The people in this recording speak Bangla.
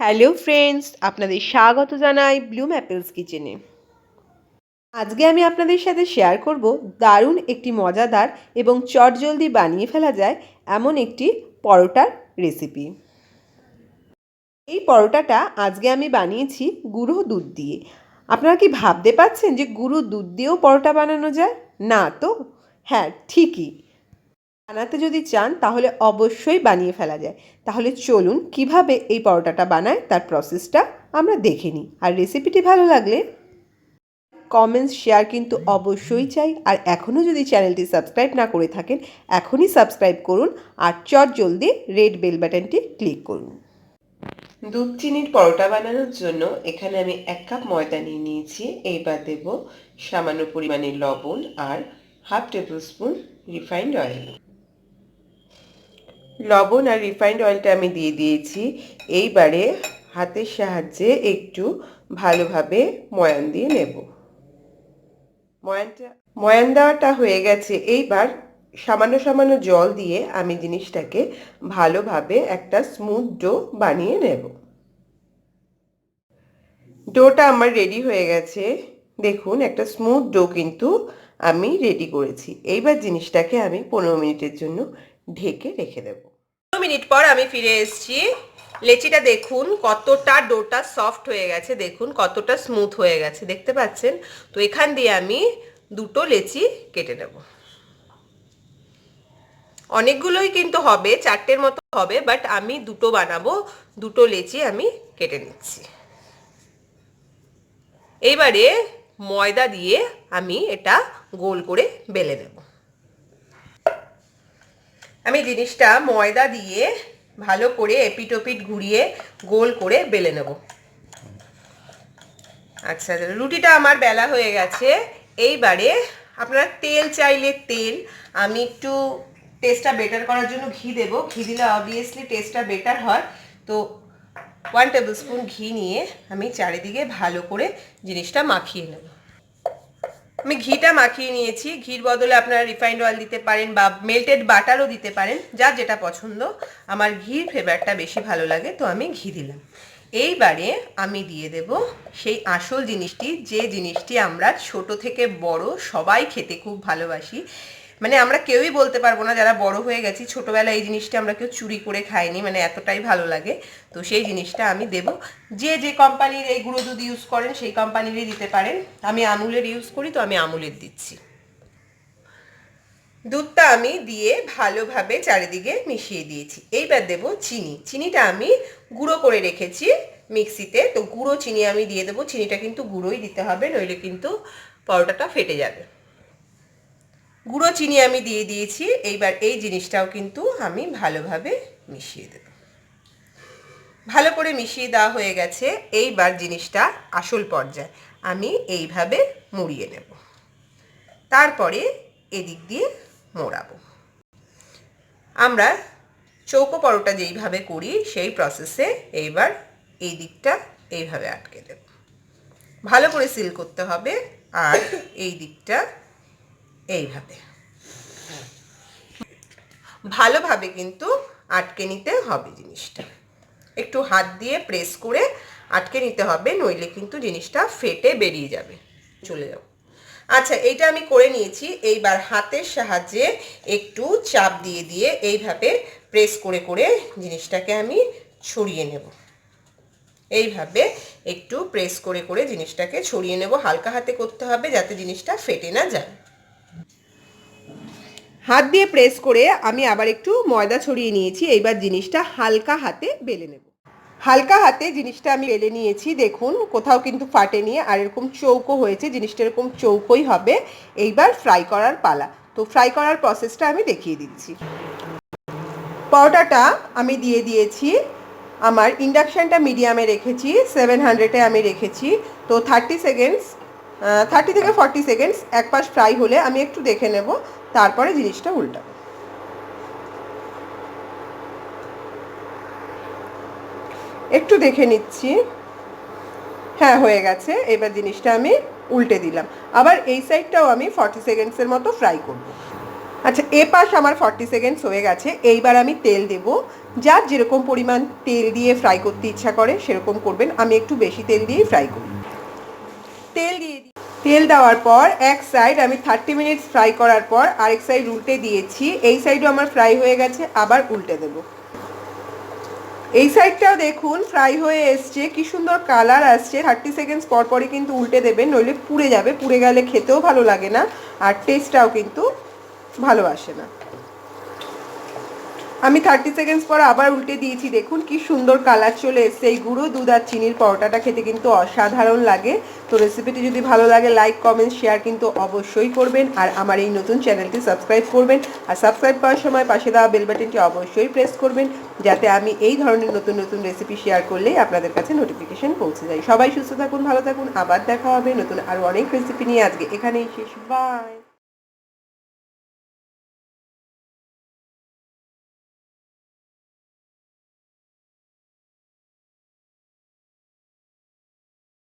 হ্যালো ফ্রেন্ডস, আপনাদের স্বাগত জানাই ব্লুম অ্যাপেলস কিচেনে। আজকে আমি আপনাদের সাথে শেয়ার করব দারুণ একটি মজাদার এবং চটজলদি বানিয়ে ফেলা যায় এমন একটি পরোটার রেসিপি এই পরোটাটা আজকে আমি বানিয়েছি গুঁড়ো দুধ দিয়ে। আপনারা কি ভাবতে পাচ্ছেন যে গুঁড়ো দুধ দিয়েও পরোটা বানানো যায়? না তো? হ্যাঁ ঠিকই। বানাতে যদি চান, তাহলে অবশ্যই বানিয়ে ফেলা যায়। তাহলে চলুন কীভাবে এই পরোটাটা বানায়, তার প্রসেসটা আমরা দেখে নিই। আর রেসিপিটি ভালো লাগলে কমেন্টস শেয়ার কিন্তু অবশ্যই চাই। আর এখনও যদি চ্যানেলটি সাবস্ক্রাইব না করে থাকেন, এখনই সাবস্ক্রাইব করুন আর চট জলদি রেড বেল বাটনটি ক্লিক করুন। দুধ চিনির পরোটা বানানোর জন্য এখানে আমি এক কাপ ময়দা নিয়ে নিয়েছি। এইবার দেব সামান্য পরিমাণে লবণ আর half table spoon refined oil লবণ আর রিফাইন্ড অয়েলটা আমি দিয়ে দিয়েছি। এইবারে হাতের সাহায্যে একটু ভালোভাবে ময়ান দিয়ে নেব। ময়ানটা ময়ান দেওয়াটা হয়ে গেছে। এইবার সামান্য সামান্য জল দিয়ে আমি জিনিসটাকে ভালোভাবে একটা স্মুথ ডো বানিয়ে নেব। ডোটা আমার রেডি হয়ে গেছে। দেখুন, একটা স্মুথ ডো কিন্তু আমি রেডি করেছি। এইবার জিনিসটাকে আমি পনেরো মিনিটের জন্য ঢেকে রেখে দেব। মিনিট পর আমি ফিরে এসেছি। লেচিটা দেখুন, কতটা ডোটা সফট হয়ে গেছে, দেখুন কতটা স্মুথ হয়ে গেছে, দেখতে পাচ্ছেন? তো এখান দিয়ে আমি দুটো লেচি কেটে নেব। অনেকগুলোই কিন্তু হবে, চারটের মতো হবে বাট আমি দুটো বানাবো, দুটো লেচি আমি কেটে নিচ্ছি। এইবারে ময়দা দিয়ে আমি এটা গোল করে বেলে নেব। আমি জিনিসটা ময়দা দিয়ে ভালো করে এপিটোপিট ঘুরিয়ে গোল করে বেলে নেব। আচ্ছা রুটিটা আমার বেলা হয়ে গেছে। এইবারে আপনারা তেল চাইলে তেল, আমি একটু টেস্টটা বেটার করার জন্য ঘি দেব। ঘি দিলে অবভিয়াসলি টেস্টটা বেটার হয়। তো ওয়ান টেবিল স্পুন ঘি নিয়ে আমি চারিদিকে ভালো করে জিনিসটা মাখিয়ে নেব। আমি ঘিটা মাখিয়ে নিয়েছি। ঘির বদলে আপনারা রিফাইন্ড অয়েল দিতে পারেন বা মেল্টেড বাটারও দিতে পারেন, যা যেটা পছন্দ। আমার ঘির ফ্লেভারটা বেশি ভালো লাগে, তো আমি ঘি দিলাম। এইবারে আমি দিয়ে দেব সেই আসল জিনিসটি, যে জিনিসটি আমরা ছোট থেকে বড় সবাই খেতে খুব ভালোবাসি। মানে আমরা কেউই বলতে পারব না যারা বড় হয়ে গেছি, ছোটোবেলায় এই জিনিসটা আমরা কেউ চুরি করে খাইনি মানে এতটাই ভালো লাগে। তো সেই জিনিসটা আমি দেব। যে যে কোম্পানির এই গুঁড়ো দুধ ইউজ করেন, সেই কোম্পানিরই দিতে পারেন। আমি আমুলের ইউজ করি, তো আমি আমুলের দিচ্ছি। দুধটা আমি দিয়ে ভালোভাবে চারিদিকে মিশিয়ে দিয়েছি। এইবার দেব চিনি। চিনিটা আমি গুঁড়ো করে রেখেছি মিক্সিতে। তো গুঁড়ো চিনি আমি দিয়ে দেবো। চিনিটা কিন্তু গুঁড়োই দিতে হবে, নইলে কিন্তু পরোটাটা ফেটে যাবে। গুঁড়ো চিনি আমি দিয়ে দিয়েছি, এইবার এই জিনিসটাও কিন্তু আমি ভালোভাবে মিশিয়ে দেব। ভালো করে মিশিয়ে দেওয়া হয়ে গেছে, এইবার জিনিসটা আসল পর্যায়ে আমি এইভাবে মুড়িয়ে নেব। তারপরে এদিক দিয়ে মোড়াবো। আমরা চৌকো পরোটা যেইভাবে করি, সেই প্রসেসে এইবার এই দিকটা এইভাবে আটকে দেব। ভালো করে সিল করতে হবে আর এই দিকটা এইভাবে ভালোভাবে কিন্তু আটকে নিতে হবে জিনিসটা। একটু হাত দিয়ে প্রেস করে আটকে নিতে হবে, নইলে কিন্তু জিনিসটা ফেটে বেরিয়ে যাবে, চলে যাও আচ্ছা এইটা আমি করে নিয়েছি। এইবার হাতের সাহায্যে একটু চাপ দিয়ে দিয়ে এইভাবে প্রেস করে করে জিনিসটাকে আমি ছড়িয়ে নেব। এইভাবে একটু প্রেস করে করে জিনিসটাকে ছড়িয়ে নেব। হালকা হাতে করতে হবে যাতে জিনিসটা ফেটে না যায়। হাত দিয়ে প্রেস করে আমি আবার একটু ময়দা ছড়িয়ে নিয়েছি, এইবার জিনিসটা হালকা হাতে বেলে নেব। হালকা হাতে জিনিসটা আমি বেলে নিয়েছি, দেখুন কোথাও কিন্তু ফাটে নিয়ে আর এরকম চৌকো হয়েছে, জিনিসটা এরকম চৌকোই হবে। এইবার ফ্রাই করার পালা। তো ফ্রাই করার প্রসেসটা আমি দেখিয়ে দিচ্ছি। পরোটাটা আমি দিয়ে দিয়েছি। আমার ইন্ডাকশানটা মিডিয়ামে রেখেছি সেভেন হান্ড্রেডে আমি রেখেছি। তো থার্টি সেকেন্ডস থার্টি থেকে ফর্টি সেকেন্ডস এক পাশ ফ্রাই হলে আমি একটু দেখে নেব। তারপরে জিনিসটা উল্টাবো একটু দেখে নিচ্ছি। হ্যাঁ হয়ে গেছে। এবার জিনিসটা আমি উল্টে দিলাম। আবার এই সাইডটাও আমি ফর্টি সেকেন্ডসের মতো ফ্রাই করব। আচ্ছা এ পাশ আমার ফর্টি সেকেন্ডস হয়ে গেছে। এইবার আমি তেল দেব। যার যেরকম পরিমাণ তেল দিয়ে ফ্রাই করতে ইচ্ছা করে, সেরকম করবেন। আমি একটু বেশি তেল দিয়েই ফ্রাই করি। তেল দিয়ে তেল দেওয়ার পর এক সাইড আমি থার্টি মিনিটস ফ্রাই করার পর আরেক সাইড উল্টে দিয়েছি। এই সাইডও আমার ফ্রাই হয়ে গেছে, আবার উল্টে দেবো। এই সাইডটাও দেখুন ফ্রাই হয়ে এসছে, কি সুন্দর কালার আসছে। থার্টি সেকেন্ডস পর পরই কিন্তু উল্টে দেবেন, নইলে পুড়ে যাবে। পুড়ে গেলে খেতেও ভালো লাগে না, আর টেস্টটাও কিন্তু ভালো আসে না। আমি থার্টি সেকেন্ডস পর আবার উল্টে দিয়েছি, দেখুন কি সুন্দর কালার চলে এসছে। এই গুঁড়ো, দুধ আর চিনির পরোটাটা খেতে কিন্তু অসাধারণ লাগে। তো রেসিপিটি যদি ভালো লাগে লাইক কমেন্ট শেয়ার কিন্তু অবশ্যই করবেন। আর আমার এই নতুন চ্যানেলটি সাবস্ক্রাইব করবেন। আর সাবস্ক্রাইব করার সময় পাশে দেওয়া বেল বাটনটি অবশ্যই প্রেস করবেন, যাতে আমি এই ধরনের নতুন নতুন রেসিপি শেয়ার করলেই আপনাদের কাছে নোটিফিকেশন পৌঁছে যায়। সবাই সুস্থ থাকুন, ভালো থাকুন। আবার দেখা হবে নতুন আরও অনেক রেসিপি নিয়ে। আজকে এখানেই শেষ। বাই